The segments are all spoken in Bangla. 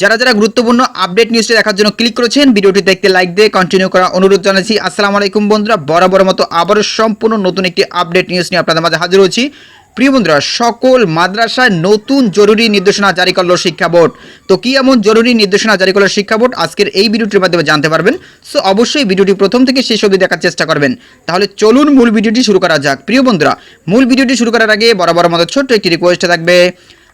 যারা যারা গুরুত্বপূর্ণ আপডেট নিউজটি দেখার জন্য ক্লিক করেছেন, ভিডিওটি দেখতে লাইক দিয়ে কন্টিনিউ করা অনুরোধ জানাচ্ছি। আসসালামু আলাইকুম বন্ধুরা বরাবর মতো আবারও সম্পূর্ণ নতুন একটি আপডেট নিউজ নিয়ে আপনাদের মাঝে হাজির হচ্ছি প্রিয় বন্ধুরা, সকল মাদ্রাসায় নতুন জরুরি নির্দেশনা জারি করল শিক্ষা বোর্ড। তো কি এমন জরুরি নির্দেশনা জারি করল শিক্ষা বোর্ড? আজকের এই ভিডিওটির মাধ্যমে জানতে পারবেন। সো অবশ্যই ভিডিওটি প্রথম থেকে শেষ অবধি দেখার চেষ্টা করবেন। তাহলে চলুন মূল ভিডিওটি শুরু করা যাক। প্রিয় বন্ধুরা, মূল ভিডিওটি শুরু করার আগে বরাবর আমাদের ছোট্ট একটি রিকোয়েস্ট থাকবে।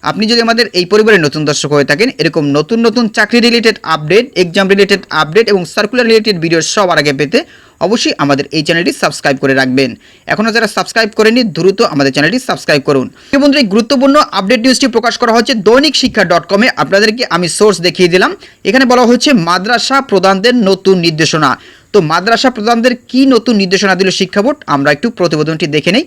আপনি যদি আমাদের এই পরিবারের নতুন দর্শক হয়ে থাকেন, এরকম নতুন নতুন চাকরি related update exam related update এবং সার্কুলার রিলেটেড ভিডিও সবার আগে পেতে অবশ্যই আমাদের এই চ্যানেলটি সাবস্ক্রাইব করে রাখবেন। এখনও যারা সাবস্ক্রাইব করেনি দ্রুত আমাদের চ্যানেলটি সাবস্ক্রাইব করুন। বন্ধুরা, এই গুরুত্বপূর্ণ আপডেট নিউজটি প্রকাশ করা হচ্ছে দৈনিক শিক্ষা ডট কমে আপনাদেরকে আমি সোর্স দেখিয়ে দিলাম। এখানে বলা হচ্ছে মাদ্রাসা প্রধানদের নতুন নির্দেশনা। তো মাদ্রাসা প্রধানদের কি নতুন নির্দেশনা দিল শিক্ষা বোর্ড? আমরা একটু প্রতিবেদনটি দেখে নেই।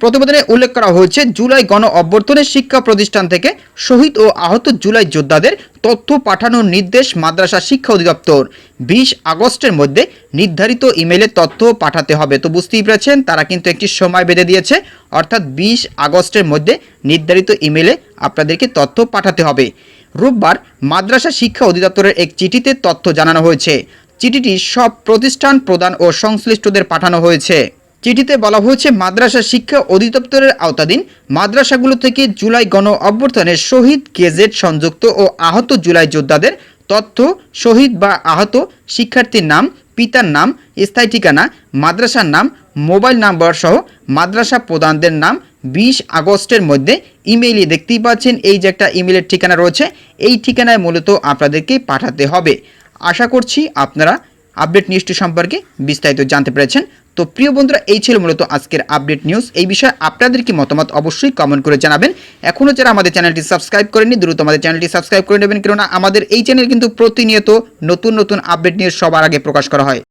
প্রতিবেদনে উল্লেখ করা হয়েছে, জুলাই গণ অভ্যর্থনের শিক্ষা প্রতিষ্ঠান থেকে শহীদ ও আহত জুলাই যোদ্ধাদের তথ্য পাঠানোর নির্দেশ মাদ্রাসা শিক্ষা অধিদপ্তর। বিশ আগস্টের মধ্যে নির্ধারিত ইমেলে তথ্য পাঠাতে হবে। তো বুঝতেই পেরেছেন, তারা কিন্তু একটি সময় বেঁধে দিয়েছে। অর্থাৎ বিশ আগস্টের মধ্যে নির্ধারিত ইমেলে আপনাদেরকে তথ্য পাঠাতে হবে। রোববার মাদ্রাসা শিক্ষা অধিদপ্তরের এক চিঠিতে তথ্য জানানো হয়েছে। চিঠিটি সব প্রতিষ্ঠান প্রদান ও সংশ্লিষ্টদের পাঠানো হয়েছে। চিঠিতে বলা হয়েছে, মাদ্রাসা শিক্ষা অধিদপ্তরের আওতাধীন মাদ্রাসাগুলো থেকে জুলাই গণ অভ্যর্থনের শহীদ গেজেট সংযুক্ত ও আহত জুলাই যোদ্ধাদের তথ্য, শহীদ বা আহত শিক্ষার্থীর নাম, পিতার নাম, স্থায়ী ঠিকানা, মাদ্রাসার নাম, মোবাইল নাম্বার সহ মাদ্রাসা প্রধানদের নাম বিশ আগস্টের মধ্যে ইমেইলে দেখতেই পাচ্ছেন, এই যে একটা ইমেলের ঠিকানা রয়েছে, এই ঠিকানায় মূলত আপনাদেরকে পাঠাতে হবে। আশা করছি আপনারা আপডেট নিউজটি সম্পর্কে বিস্তারিত জানতে পেরেছেন। তো প্রিয় বন্ধুরা, এই ছিল মূলত আজকের আপডেট নিউজ। এই বিষয়ে আপনাদের কি মতামত অবশ্যই কমেন্ট করে জানাবেন। এখনও যারা আমাদের চ্যানেলটি সাবস্ক্রাইব করেনি দ্রুত আমাদের চ্যানেলটি সাবস্ক্রাইব করে নেবেন। কেননা আমাদের এই চ্যানেল কিন্তু প্রতিনিয়ত নতুন নতুন আপডেট নিউজ সবার আগে প্রকাশ করা হয়।